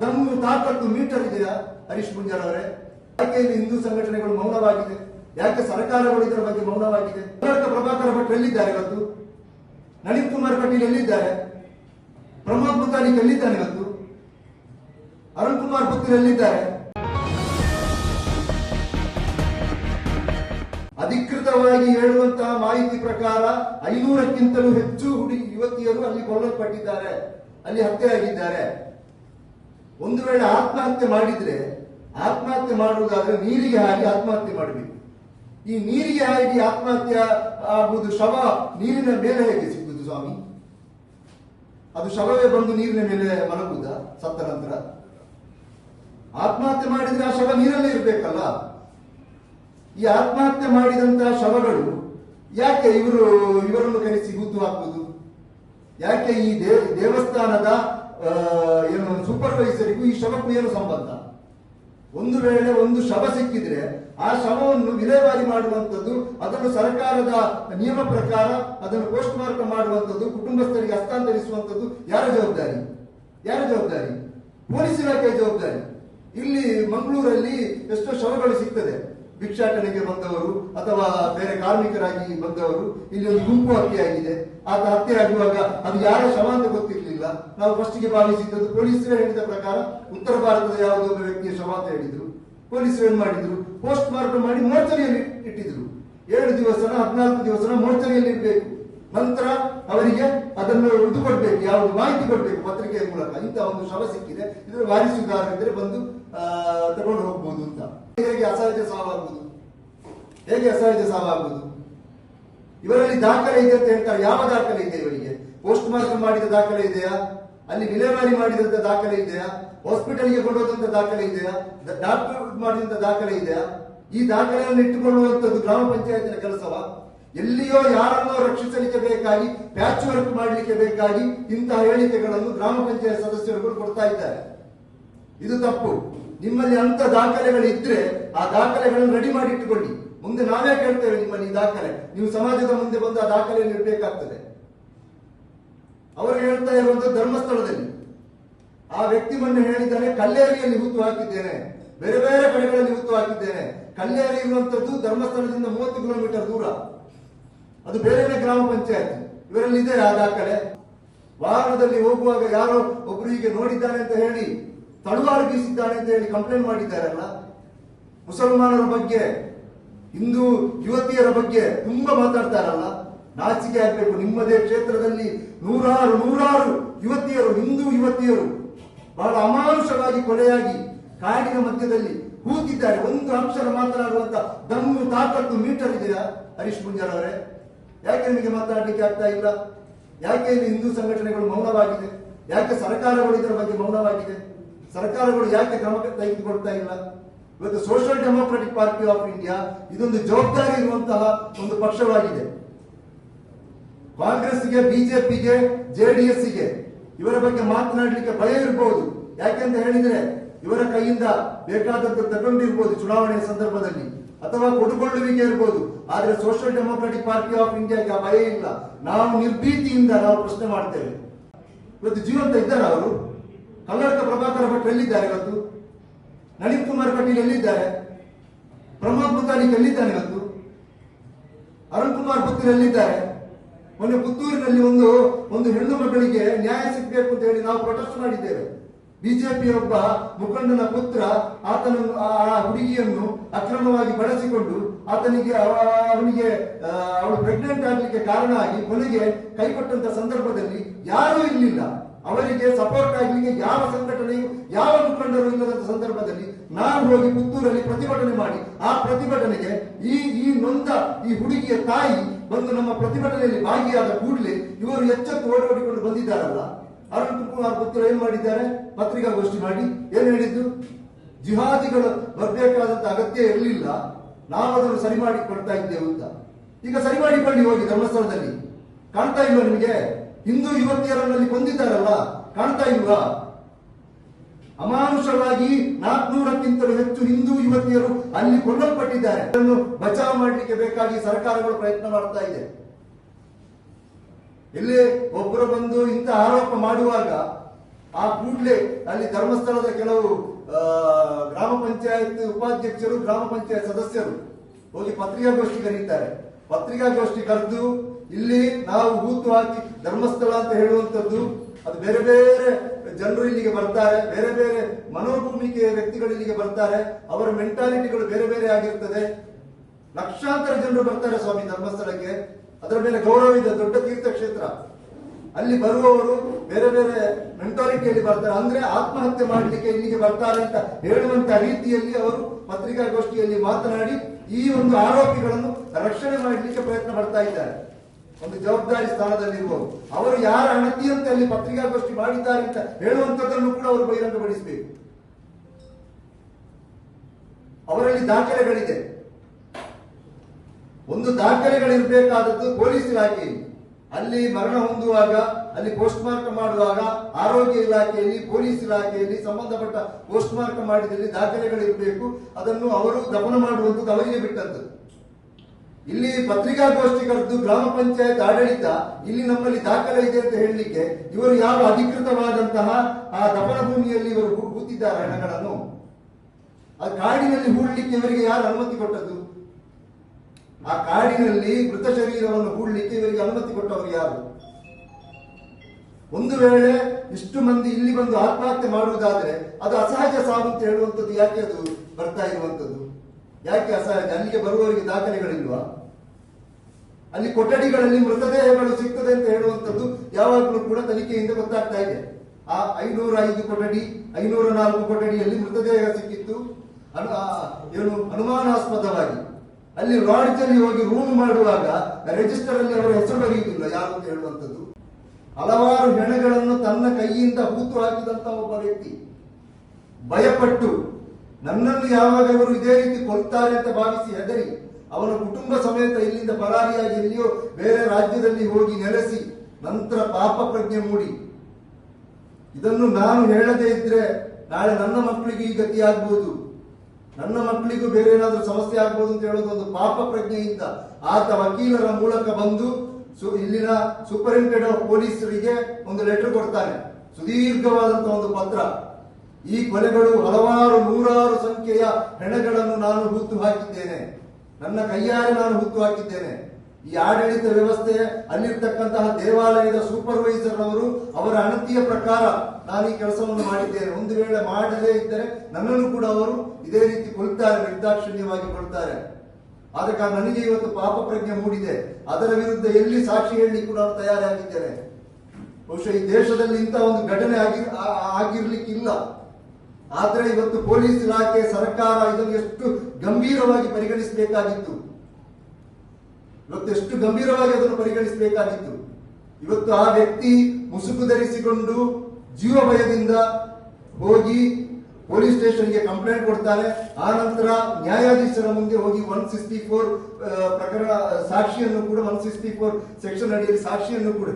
ದಮ್ಮು ತಾಕತ್ತು ಮೀಟರ್ ಇದೆಯಾ? ಹರೀಶ್ ಮುಂಜಾರ್ ಅವರೇ. ಯಾಕೆ ಹಿಂದೂ ಸಂಘಟನೆಗಳು ಮೌನವಾಗಿದೆ. ಯಾಕೆ ಸರ್ಕಾರಗಳು ಇದರ ಬಗ್ಗೆ ಮೌನವಾಗಿದೆ? ಪ್ರಭಾಕರ ಭಟ್ ಎಲ್ಲಿದ್ದಾರೆ ಇವತ್ತು? ನಳಿನ್ ಕುಮಾರ್ ಕಟೀಲ್ ಎಲ್ಲಿದ್ದಾರೆ? ಪ್ರಮೋದ್ ಮುತಾಲಿಕ್ ಎಲ್ಲಿದ್ದಾನೆ ಇವತ್ತು? ಅರುಣ್ ಕುಮಾರ್ ಪುತ್ರ ಎಲ್ಲಿದ್ದಾರೆ? ಅಧಿಕೃತವಾಗಿ ಹೇಳುವಂತಹ ಮಾಹಿತಿ ಪ್ರಕಾರ ಐನೂರಕ್ಕಿಂತಲೂ ಹೆಚ್ಚು ಹುಡುಗಿ ಯುವತಿಯರು ಅಲ್ಲಿ ಕೊಲ್ಲಲ್ಪಟ್ಟಿದ್ದಾರೆ. ಅಲ್ಲಿ ಹತ್ಯೆಯಾಗಿದ್ದಾರೆ. ಒಂದು ವೇಳೆ ಆತ್ಮಹತ್ಯೆ ಮಾಡಿದ್ರೆ ಆತ್ಮಹತ್ಯೆ ಮಾಡುವುದಾದ್ರೆ ನೀರಿಗೆ ಹಾಕಿ ಆತ್ಮಹತ್ಯೆ ಮಾಡಬೇಕು. ಈ ನೀರಿಗೆ ಹಾಕಿ ಆತ್ಮಹತ್ಯೆ ಆಗುವುದು ಶವ ನೀರಿನ ಮೇಲೆ ಹೇಗೆ ಸಿಗುವುದು ಸ್ವಾಮಿ? ಅದು ಶವವೇ ಬಂದು ನೀರಿನ ಮೇಲೆ ಮಲಗುವುದಾ? ಸತ್ತ ನಂತರ? ಆತ್ಮಹತ್ಯೆ ಮಾಡಿದ್ರೆ ಆ ಶವ ನೀರಲ್ಲೇ ಇರಬೇಕಲ್ಲ? ಈ ಆತ್ಮಹತ್ಯೆ ಮಾಡಿದಂತಹ ಶವಗಳು ಯಾಕೆ ಇವರು ಇವರನ್ನು ಕರೆಸಿ ಗುದ್ದು ಹಾಕುವುದು? ಯಾಕೆ ಈ ದೇವಸ್ಥಾನದ ಏನು ಸೂಪರ್ವೈಸರಿಗೂ ಈ ಶವಕ್ಕೂ ಏನು ಸಂಬಂಧ? ಒಂದು ವೇಳೆ ಒಂದು ಶವ ಸಿಕ್ಕಿದ್ರೆ ಆ ಶವವನ್ನು ವಿಲೇವಾರಿ ಮಾಡುವಂಥದ್ದು, ಅದನ್ನು ಸರ್ಕಾರದ ನಿಯಮ ಪ್ರಕಾರ ಅದನ್ನು ಪೋಸ್ಟ್ ಮಾರ್ಕ್ ಮಾಡುವಂಥದ್ದು, ಕುಟುಂಬಸ್ಥರಿಗೆ ಹಸ್ತಾಂತರಿಸುವಂಥದ್ದು ಯಾರ ಜವಾಬ್ದಾರಿ? ಯಾರ ಜವಾಬ್ದಾರಿ? ಪೊಲೀಸ್ ಇಲಾಖೆಯ ಜವಾಬ್ದಾರಿ. ಇಲ್ಲಿ ಮಂಗಳೂರಲ್ಲಿ ಎಷ್ಟೋ ಶವಗಳು ಸಿಗ್ತದೆ. ಭಿಕ್ಷಾಟನೆಗೆ ಬಂದವರು ಅಥವಾ ಬೇರೆ ಕಾರ್ಮಿಕರಾಗಿ ಬಂದವರು ಇಲ್ಲಿ ಒಂದು ಗುಂಪು ಹತ್ಯೆ ಆಗಿದೆ ಆತ ಹತ್ಯೆ ಆಗುವಾಗ ಅದು ಯಾರ ಶವ ಅಂತ ಗೊತ್ತಿರಲಿಲ್ಲ. ನಾವು ಫಸ್ಟಿಗೆ ಭಾವಿಸಿದ್ದದ್ದು ಪೊಲೀಸರೇ ಹೇಳಿದ ಪ್ರಕಾರ ಉತ್ತರ ಭಾರತದ ಯಾವುದೋ ಒಬ್ಬ ವ್ಯಕ್ತಿಯ ಶವ ಅಂತ ಹೇಳಿದ್ರು. ಪೊಲೀಸರು ಏನ್ ಮಾಡಿದ್ರು? ಪೋಸ್ಟ್ ಮಾರ್ಟಮ್ ಮಾಡಿ ಮೋರ್ಚರಿಯಲ್ಲಿ ಇಟ್ಟಿದ್ರು. ಏಳು ದಿವಸನ ಹದಿನಾಲ್ಕು ದಿವಸನ ಮೋರ್ಚರಿಯಲ್ಲಿ ಇರಬೇಕು ನಂತರ ಅವರಿಗೆ ಅದನ್ನು ಇದು ಕೊಡ್ಬೇಕು ಯಾವುದು ಮಾಹಿತಿ ಕೊಡ್ಬೇಕು ಪತ್ರಿಕೆಯ ಮೂಲಕ. ಇಂತಹ ಒಂದು ಶವ ಸಿಕ್ಕಿದೆ. ಇದರ ವಾರಿಸುವುದಾಗಿದ್ರೆ ಬಂದು ಆ, ತಗೊಂಡು ಹೋಗ್ಬಹುದು ಅಂತ. ಹೇಗೆ ಅಸಹಜ ಸಾವಾಗುವುದು? ಹೇಗೆ ಅಸಹಜ ಇವರಲ್ಲಿ ದಾಖಲೆ ಇದೆ ಅಂತ ಹೇಳ್ತಾರೆ. ಯಾವ ದಾಖಲೆ ಇದೆ ಇವರಿಗೆ? ಪೋಸ್ಟ್ ಮಾರ್ಟಮ್ ಮಾಡಿದ ದಾಖಲೆ ಇದೆಯಾ? ಅಲ್ಲಿ ವಿಲೇವಾರಿ ಮಾಡಿದಂತ ದಾಖಲೆ ಇದೆಯಾ? ಹಾಸ್ಪಿಟಲ್ಗೆ ಕೊಂಡೋದಂತ ದಾಖಲೆ ಇದೆಯಾ? ಡಾಕ್ಟರ್ ಮಾಡಿದಂತ ದಾಖಲೆ ಇದೆಯಾ? ಈ ದಾಖಲೆಯನ್ನು ಇಟ್ಟುಕೊಳ್ಳುವಂತದ್ದು ಗ್ರಾಮ ಪಂಚಾಯತಿನ ಕೆಲಸವ? ಎಲ್ಲಿಯೋ ಯಾರನ್ನೋ ರಕ್ಷಿಸಲಿಕ್ಕೆ ಬೇಕಾಗಿ ಪ್ಯಾಚ್ ವರ್ಕ್ ಮಾಡಲಿಕ್ಕೆ ಬೇಕಾಗಿ ಇಂತಹ ಹೇಳಿಕೆಗಳನ್ನು ಗ್ರಾಮ ಪಂಚಾಯತ್ ಸದಸ್ಯರುಗಳು ಕೊಡ್ತಾ ಇದ್ದಾರೆ. ಇದು ತಪ್ಪು. ನಿಮ್ಮಲ್ಲಿ ಅಂತ ದಾಖಲೆಗಳಿದ್ರೆ ಆ ದಾಖಲೆಗಳನ್ನು ರೆಡಿ ಮಾಡಿ ಇಟ್ಟುಕೊಳ್ಳಿ. ಮುಂದೆ ನಾವೇ ಕೇಳ್ತೇವೆ ನಿಮ್ಮಲ್ಲಿ ಈ ದಾಖಲೆ. ನೀವು ಸಮಾಜದ ಮುಂದೆ ಬಂದು ಆ ದಾಖಲೆ ಇಡಬೇಕಾಗ್ತದೆ ಅವರು ಹೇಳ್ತಾ ಇರುವಂತಹ ಧರ್ಮಸ್ಥಳದಲ್ಲಿ, ಆ ವ್ಯಕ್ತಿ ಮೊನ್ನೆ ಹೇಳಿದ್ದಾನೆ, ಕಲ್ಲೇರಿಯಲ್ಲಿ ಹುತ್ತು ಹಾಕಿದ್ದೇನೆ. ಬೇರೆ ಬೇರೆ ಕಡೆಗಳಲ್ಲಿ ಹುತ್ತು ಹಾಕಿದ್ದೇನೆ. ಕಲ್ಲೇರಿ ಇರುವಂತದ್ದು ಧರ್ಮಸ್ಥಳದಿಂದ ಮೂವತ್ತು ಕಿಲೋಮೀಟರ್ ದೂರ. ಅದು ಬೇರೆ ಗ್ರಾಮ ಪಂಚಾಯತ್. ಇವರಲ್ಲಿ ಇದೆ ಆ ದಾಖಲೆ. ವಾಹನದಲ್ಲಿ ಹೋಗುವಾಗ ಯಾರೋ ಒಬ್ರು ಹೀಗೆ ನೋಡಿದ್ದಾನೆ ಅಂತ ಹೇಳಿ ತಳುವಾರು ಬೀಸಿದ್ದಾನೆ ಅಂತ ಹೇಳಿ ಕಂಪ್ಲೇಂಟ್ ಮಾಡಿದ್ದಾರಲ್ಲ? ಮುಸಲ್ಮಾನರ ಬಗ್ಗೆ, ಹಿಂದೂ ಯುವತಿಯರ ಬಗ್ಗೆ ತುಂಬಾ ಮಾತಾಡ್ತಾರಲ್ಲ? ನಾಚಿಕೆ ಆಗ್ಬೇಕು. ನಿಮ್ಮದೇ ಕ್ಷೇತ್ರದಲ್ಲಿ ನೂರಾರು ನೂರಾರು ಯುವತಿಯರು, ಹಿಂದೂ ಯುವತಿಯರು ಬಹಳ ಅಮಾನುಷವಾಗಿ ಕೊಲೆಯಾಗಿ ಕಾಡಿನ ಮಧ್ಯದಲ್ಲಿ ಕೂತಿದ್ದಾರೆ ಒಂದು ಅಕ್ಷರ ಮಾತನಾಡುವಂತ ದಮ್ಮು, ತಾಕತ್ತು, ಮೀಟರ್ ಇದೆಯಾ? ಹರೀಶ್ ಪುಂಜಾರ್ ಅವರೇ? ಯಾಕೆ ನಿಮಗೆ ಮಾತನಾಡಲಿಕ್ಕೆ ಆಗ್ತಾ ಇಲ್ಲ? ಯಾಕೆ ಇಲ್ಲಿ ಹಿಂದೂ ಸಂಘಟನೆಗಳು ಮೌನವಾಗಿದೆ? ಯಾಕೆ ಸರ್ಕಾರಗಳು ಇದರ ಬಗ್ಗೆ ಮೌನವಾಗಿದೆ? ಸರ್ಕಾರಗಳು ಯಾಕೆ ಕ್ರಮ ತೆಗೆದುಕೊಳ್ತಾ ಇಲ್ಲ? ಇವತ್ತು social democratic party of India ಇದೊಂದು ಜವಾಬ್ದಾರಿ ಇರುವಂತಹ ಒಂದು ಪಕ್ಷವಾಗಿದೆ. ಕಾಂಗ್ರೆಸ್ಗೆ ಬಿಜೆಪಿಗೆ ಜೆಡಿಎಸ್ಗೆ ಇವರ ಬಗ್ಗೆ ಮಾತನಾಡಲಿಕ್ಕೆ ಭಯ ಇರಬಹುದು ಯಾಕೆಂತ ಹೇಳಿದ್ರೆ, ಇವರ ಕೈಯಿಂದ ಬೇಕಾದದ್ದು ತಗೊಂಡಿರ್ಬೋದು ಚುನಾವಣೆಯ ಸಂದರ್ಭದಲ್ಲಿ. ಅಥವಾ ಕೊಡುಕೊಳ್ಳುವಿಕೆ ಇರ್ಬೋದು. ಆದ್ರೆ ಸೋಷಿಯಲ್ ಡೆಮೋಕ್ರೆಟಿಕ್ ಪಾರ್ಟಿ ಆಫ್ ಇಂಡಿಯಾಗೆ ಆ ಭಯ ಇಲ್ಲ. ನಾವು ನಿರ್ಭೀತಿಯಿಂದ ನಾವು ಪ್ರಶ್ನೆ ಮಾಡ್ತೇವೆ. ಇವತ್ತು ಜೀವಂತ ಇದ್ದಾರೆ ಅವರು? ಕನ್ನಡಕ ಪ್ರಭಾಕರ ಭಟ್ ಎಲ್ಲಿದ್ದಾರೆ ಇವತ್ತು? ನಳಿನ್ ಕುಮಾರ್ ಕಟೀಲ್ ಎಲ್ಲಿದ್ದಾರೆ? ಪ್ರಮೋದ್ ಮುತಾಲಿಕ್ ಎಲ್ಲಿದ್ದಾನೆ ಇವತ್ತು? ಅರುಣ್ ಕುಮಾರ್ ಪುತ್ರ ಎಲ್ಲಿದ್ದಾರೆ? ಮೊನ್ನೆ ಪುತ್ತೂರಿನಲ್ಲಿ ಒಂದು ಒಂದು ಹೆಣ್ಣು ಮಕ್ಕಳಿಗೆ ನ್ಯಾಯ ಸಿಗಬೇಕು ಅಂತ ಹೇಳಿ ನಾವು ಪ್ರೊಟೆಸ್ಟ್ ಮಾಡಿದ್ದೇವೆ. ಬಿಜೆಪಿ ಒಬ್ಬ ಮುಖಂಡನ ಪುತ್ರ, ಆತನ, ಆ ಹುಡುಗಿಯನ್ನು ಅಕ್ರಮವಾಗಿ ಬಳಸಿಕೊಂಡು ಆತನಿಗೆ ಅವ- ಅವನಿಗೆ ಅವಳು ಪ್ರೆಗ್ನೆಂಟ್ ಆಗಲಿಕ್ಕೆ ಕಾರಣ ಆಗಿ ಕೊನೆಗೆ ಕೈಕೊಟ್ಟಂತ ಸಂದರ್ಭದಲ್ಲಿ ಯಾರೂ ಇರಲಿಲ್ಲ ಅವರಿಗೆ ಸಪೋರ್ಟ್ ಆಗಲಿಕ್ಕೆ ಯಾವ ಸಂಘಟನೆಯು, ಯಾವ ಮುಖಂಡರು ಇಲ್ಲದಂತ ಸಂದರ್ಭದಲ್ಲಿ ನಾನು ಹೋಗಿ ಪುತ್ತೂರಲ್ಲಿ ಪ್ರತಿಭಟನೆ ಮಾಡಿ, ಆ ಪ್ರತಿಭಟನೆಗೆ ಈ ಈ ನೊಂದ, ಈ ಹುಡುಗಿಯ ತಾಯಿ ಬಂದು ನಮ್ಮ ಪ್ರತಿಭಟನೆಯಲ್ಲಿ ಭಾಗಿಯಾದ ಕೂಡಲೇ ಇವರು ಎಚ್ಚೆತ್ತು ಓಡಾಡಿಕೊಂಡು ಬಂದಿದ್ದಾರಲ್ಲ. ಅರುಣ್ ಕುಮಾರ್ ಪುತ್ತೂರು ಏನ್ ಮಾಡಿದ್ದಾರೆ? ಪತ್ರಿಕಾಗೋಷ್ಠಿ ಮಾಡಿ. ಏನ್ ಹೇಳಿದ್ದು? ಜಿಹಾದಿಗಳು ಬರಬೇಕಾದಂತ ಅಗತ್ಯ ಇರಲಿಲ್ಲ ನಾವದನ್ನು ಸರಿ ಮಾಡಿ ಕೊಡ್ತಾ ಇದ್ದೇವೆ ಅಂತ. ಈಗ ಸರಿ ಮಾಡಿಕೊಂಡು ಹೋಗಿ ಧರ್ಮಸ್ಥಳದಲ್ಲಿ. ಕಾಣ್ತಾ ಇಲ್ವಾ ನಿಮಗೆ? ಹಿಂದೂ ಯುವತಿಯರನ್ನಲ್ಲಿ ಕೊಂದಿದ್ದಾರಲ್ಲ ಕಾಣ್ತಾ ಇಲ್ವಾ? ಅಮಾನುಷವಾಗಿ ನಾಲ್ಕುನೂರಕ್ಕಿಂತಲೂ ಹೆಚ್ಚು ಹಿಂದೂ ಯುವತಿಯರು ಅಲ್ಲಿ ಕೊಲ್ಲಲ್ಪಟ್ಟಿದ್ದಾರೆ. ಅದನ್ನು ಬಚಾವ್ ಮಾಡಲಿಕ್ಕೆ ಬೇಕಾಗಿ ಸರ್ಕಾರಗಳು ಪ್ರಯತ್ನ ಮಾಡ್ತಾ ಇದೆ. ಇಲ್ಲಿ ಒಬ್ಬರು ಬಂದು ಇಂಥ ಆರೋಪ ಮಾಡುವಾಗ ಆ ಕೂಡಲೇ ಅಲ್ಲಿ ಧರ್ಮಸ್ಥಳದ ಕೆಲವು ಗ್ರಾಮ ಪಂಚಾಯತ್ ಉಪಾಧ್ಯಕ್ಷರು, ಗ್ರಾಮ ಪಂಚಾಯತ್ ಸದಸ್ಯರು ಹೋಗಿ ಪತ್ರಿಕಾಗೋಷ್ಠಿ ಕರೀತಾರೆ. ಪತ್ರಿಕಾಗೋಷ್ಠಿ ಕರೆದು ಇಲ್ಲಿ ನಾವು ಹೂತು ಹಾಕಿ ಧರ್ಮಸ್ಥಳ ಅಂತ ಹೇಳುವಂಥದ್ದು, ಅದು ಬೇರೆ ಬೇರೆ ಜನರು ಇಲ್ಲಿಗೆ ಬರ್ತಾರೆ, ಬೇರೆ ಬೇರೆ ಮನೋಭೂಮಿಕೆಯ ವ್ಯಕ್ತಿಗಳು ಇಲ್ಲಿಗೆ ಬರ್ತಾರೆ, ಅವರ ಮೆಂಟಾಲಿಟಿಗಳು ಬೇರೆ ಬೇರೆ ಆಗಿರ್ತದೆ. ಲಕ್ಷಾಂತರ ಜನರು ಬರ್ತಾರೆ ಸ್ವಾಮಿ ಧರ್ಮಸ್ಥಳಕ್ಕೆ. ಅದರ ಮೇಲೆ ಗೌರವ ಇದೆ, ದೊಡ್ಡ ತೀರ್ಥಕ್ಷೇತ್ರ. ಅಲ್ಲಿ ಬರುವವರು ಬೇರೆ ಬೇರೆ ಮೆಂಟಾಲಿಟಿಯಲ್ಲಿ ಬರ್ತಾರೆ. ಅಂದ್ರೆ ಆತ್ಮಹತ್ಯೆ ಮಾಡಲಿಕ್ಕೆ ಇಲ್ಲಿಗೆ ಬರ್ತಾರೆ ಅಂತ ಹೇಳುವಂತ ರೀತಿಯಲ್ಲಿ ಅವರು ಪತ್ರಿಕಾಗೋಷ್ಠಿಯಲ್ಲಿ ಮಾತನಾಡಿ ಈ ಒಂದು ಆರೋಪಿಗಳನ್ನು ರಕ್ಷಣೆ ಮಾಡಲಿಕ್ಕೆ ಪ್ರಯತ್ನ ಪಡ್ತಾ ಇದ್ದಾರೆ. ಒಂದು ಜವಾಬ್ದಾರಿ ಸ್ಥಾನದಲ್ಲಿರುವವರು ಅವರು ಯಾರ ಅಣತಿಯಂತೆ ಅಲ್ಲಿ ಪತ್ರಿಕಾಗೋಷ್ಠಿ ಮಾಡಿದ್ದಾರೆ ಅಂತ ಹೇಳುವಂತದ್ದನ್ನು ಕೂಡ ಅವರು ಬಹಿರಂಗಪಡಿಸಬೇಕು. ಅವರಲ್ಲಿ ದಾಖಲೆಗಳಿದೆ. ಒಂದು ದಾಖಲೆಗಳಿರಬೇಕಾದದ್ದು ಪೊಲೀಸ್ ಇಲಾಖೆಯಲ್ಲಿ ಅಲ್ಲಿ ಮರಣ ಹೊಂದುವಾಗ, ಅಲ್ಲಿ ಪೋಸ್ಟ್ ಮಾರ್ಟಮ್ ಮಾಡುವಾಗ ಆರೋಗ್ಯ ಇಲಾಖೆಯಲ್ಲಿ, ಪೊಲೀಸ್ ಇಲಾಖೆಯಲ್ಲಿ ಸಂಬಂಧಪಟ್ಟ ಪೋಸ್ಟ್ ಮಾರ್ಟಮ್ ಮಾಡಿದಲ್ಲಿ ದಾಖಲೆಗಳಿರಬೇಕು. ಅದನ್ನು ಅವರು ದಮನ ಮಾಡುವಂಥದ್ದು ಅವರಿಗೆ ಬಿಟ್ಟದ್ದು. ಇಲ್ಲಿ ಪತ್ರಿಕಾಗೋಷ್ಠಿ ಕರೆದು ಗ್ರಾಮ ಪಂಚಾಯತ್ ಆಡಳಿತ, ಇಲ್ಲಿ ನಮ್ಮಲ್ಲಿ ದಾಖಲೆ ಇದೆ ಅಂತ ಹೇಳಲಿಕ್ಕೆ ಇವರು ಯಾವ ಅಧಿಕೃತವಾದಂತಹ ಆ ದಪನ ಭೂಮಿಯಲ್ಲಿ ಇವರು ಕೂತಿದ್ದಾರೆ ಹಣಗಳನ್ನು. ಆ ಕಾಡಿನಲ್ಲಿ ಹೂಡಲಿಕ್ಕೆ ಇವರಿಗೆ ಯಾರು ಅನುಮತಿ ಕೊಟ್ಟದ್ದು? ಆ ಕಾಡಿನಲ್ಲಿ ಮೃತ ಶರೀರವನ್ನು ಹೂಡಲಿಕ್ಕೆ ಇವರಿಗೆ ಅನುಮತಿ ಕೊಟ್ಟವರು ಯಾರು? ಒಂದು ವೇಳೆ ಇಷ್ಟು ಮಂದಿ ಇಲ್ಲಿ ಬಂದು ಆತ್ಮಹತ್ಯೆ ಮಾಡುವುದಾದ್ರೆ ಅದು ಅಸಹಜ ಸಾವು ಅಂತ ಹೇಳುವಂಥದ್ದು ಯಾಕೆ ಅದು ಬರ್ತಾ ಇರುವಂಥದ್ದು? ಯಾಕೆ ಅಸಹಜ? ಅಲ್ಲಿಗೆ ಬರುವವರಿಗೆ ದಾಖಲೆಗಳಿಲ್ವಾ? ಅಲ್ಲಿ ಕೊಠಡಿಗಳಲ್ಲಿ ಮೃತದೇಹಗಳು ಸಿಗ್ತದೆ ಅಂತ ಹೇಳುವಂಥದ್ದು ಯಾವಾಗಲೂ ಕೂಡ ತನಿಖೆಯಿಂದ ಗೊತ್ತಾಗ್ತಾ ಇದೆ. ಆ ಐನೂರ ಐದು ಕೊಠಡಿ ಐನೂರ ನಾಲ್ಕು ಕೊಠಡಿಯಲ್ಲಿ ಮೃತದೇಹ ಸಿಕ್ಕಿತ್ತು. ಏನು ಅನುಮಾನಾಸ್ಪದವಾಗಿ. ಅಲ್ಲಿ ಲಾಡ್ಜ್ ಹೋಗಿ ರೂಮ್ ಮಾಡುವಾಗ ರಿಜಿಸ್ಟರ್ ಅಲ್ಲಿ ಅವರ ಹೆಸರು ಬರೆಯುವುದಿಲ್ಲ, ಯಾರು ಅಂತ ಹೇಳುವಂಥದ್ದು. ಹಲವಾರು ಹೆಣಗಳನ್ನು ತನ್ನ ಕೈಯಿಂದ ಹೂತು ಹಾಕಿದಂತ ಒಬ್ಬ ವ್ಯಕ್ತಿ. ಭಯಪಟ್ಟು, ನನ್ನನ್ನು ಯಾವಾಗ ಇವರು ಇದೇ ರೀತಿ ಕೊಲ್ತಾರೆ ಅಂತ ಭಾವಿಸಿ ಹೆದರಿ ಅವನ ಕುಟುಂಬ ಸಮೇತ ಇಲ್ಲಿಂದ ಪರಾರಿಯಾಗಿ ಎಲ್ಲಿಯೋ ಬೇರೆ ರಾಜ್ಯದಲ್ಲಿ ಹೋಗಿ ನೆಲೆಸಿ ನಂತರ ಪಾಪ ಪ್ರಜ್ಞೆ ಮೂಡಿ. ಇದನ್ನು ನಾನು ಹೇಳದೇ ಇದ್ರೆ ನಾಳೆ ನನ್ನ ಮಕ್ಕಳಿಗೆ ಈ ಗತಿ ಆಗ್ಬೋದು. ನನ್ನ ಮಕ್ಕಳಿಗೂ ಬೇರೆ ಏನಾದರೂ ಸಮಸ್ಯೆ ಆಗ್ಬೋದು ಅಂತ ಹೇಳೋದು ಒಂದು ಪಾಪ ಪ್ರಜ್ಞೆಯಿಂದ ಆತ ವಕೀಲರ ಮೂಲಕ ಬಂದು ಇಲ್ಲಿನ ಸೂಪರಿಂಟೆಂಡೆಂಟ್ ಆಫ್ ಪೊಲೀಸರಿಗೆ ಒಂದು ಲೆಟರ್ ಕೊಡ್ತಾನೆ. ಸುದೀರ್ಘವಾದಂತಹ ಒಂದು ಪತ್ರ. ಈ ಕೊಲೆಗಳು ಹಲವಾರು ನೂರಾರು ಸಂಖ್ಯೆಯ ಹೆಣಗಳನ್ನು ನಾನು ಹುತ್ತು ಹಾಕಿದ್ದೇನೆ. ನನ್ನ ಕೈಯಾರೆ ನಾನು ಹುಟ್ಟು ಹಾಕಿದ್ದೇನೆ. ಈ ಆಡಳಿತ ವ್ಯವಸ್ಥೆ, ಅಲ್ಲಿರ್ತಕ್ಕಂತಹ ದೇವಾಲಯದ ಸೂಪರ್ವೈಸರ್ ಅವರು ಅವರ ಅಣತಿಯ ಪ್ರಕಾರ ನಾನು ಈ ಕೆಲಸವನ್ನು ಮಾಡಿದ್ದೇನೆ. ಒಂದು ವೇಳೆ ಮಾಡದೇ ಇದ್ದರೆ ನನ್ನನ್ನು ಕೂಡ ಅವರು ಇದೇ ರೀತಿ ಕೊಲ್ತಾರೆ, ನಿರ್ದಾಕ್ಷಿಣ್ಯವಾಗಿ ಕೊಡ್ತಾರೆ ಆದ ಕಾರಣ ನನಗೆ ಇವತ್ತು ಪಾಪ ಪ್ರಜ್ಞೆ ಮೂಡಿದೆ. ಅದರ ವಿರುದ್ಧ ಎಲ್ಲಿ ಸಾಕ್ಷಿ ಹೇಳಿ ಕೂಡ ತಯಾರಾಗಿದ್ದೇನೆ. ಬಹುಶಃ ಈ ದೇಶದಲ್ಲಿ ಇಂಥ ಒಂದು ಘಟನೆ ಆಗಿ ಆ- ಆಗಿರ್ಲಿಕ್ಕಿಲ್ಲ. ಆದ್ರೆ ಇವತ್ತು ಪೊಲೀಸ್ ಇಲಾಖೆ ಸರ್ಕಾರ ಇದನ್ನು ಎಷ್ಟು ಗಂಭೀರವಾಗಿ ಪರಿಗಣಿಸಬೇಕಾಗಿತ್ತು. ಇವತ್ತು ಎಷ್ಟು ಗಂಭೀರವಾಗಿ ಅದನ್ನು ಪರಿಗಣಿಸಬೇಕಾಗಿತ್ತು. ಇವತ್ತು ಆ ವ್ಯಕ್ತಿ ಮುಸುಕು ಧರಿಸಿಕೊಂಡು ಜೀವ ಭಯದಿಂದ ಹೋಗಿ ಪೊಲೀಸ್ ಸ್ಟೇಷನ್ಗೆ ಕಂಪ್ಲೇಂಟ್ ಕೊಡ್ತಾರೆ ಆ ನಂತರ ನ್ಯಾಯಾಧೀಶರ ಮುಂದೆ ಹೋಗಿ ಒನ್ ಸಿಕ್ಸ್ಟಿ ಫೋರ್ ಪ್ರಕರಣ ಸಾಕ್ಷಿಯನ್ನು ಕೂಡ ಒನ್ ಸಿಕ್ಸ್ಟಿ ಫೋರ್ ಸೆಕ್ಷನ್ ಅಡಿಯಲ್ಲಿ ಸಾಕ್ಷಿಯನ್ನು ಕೂಡ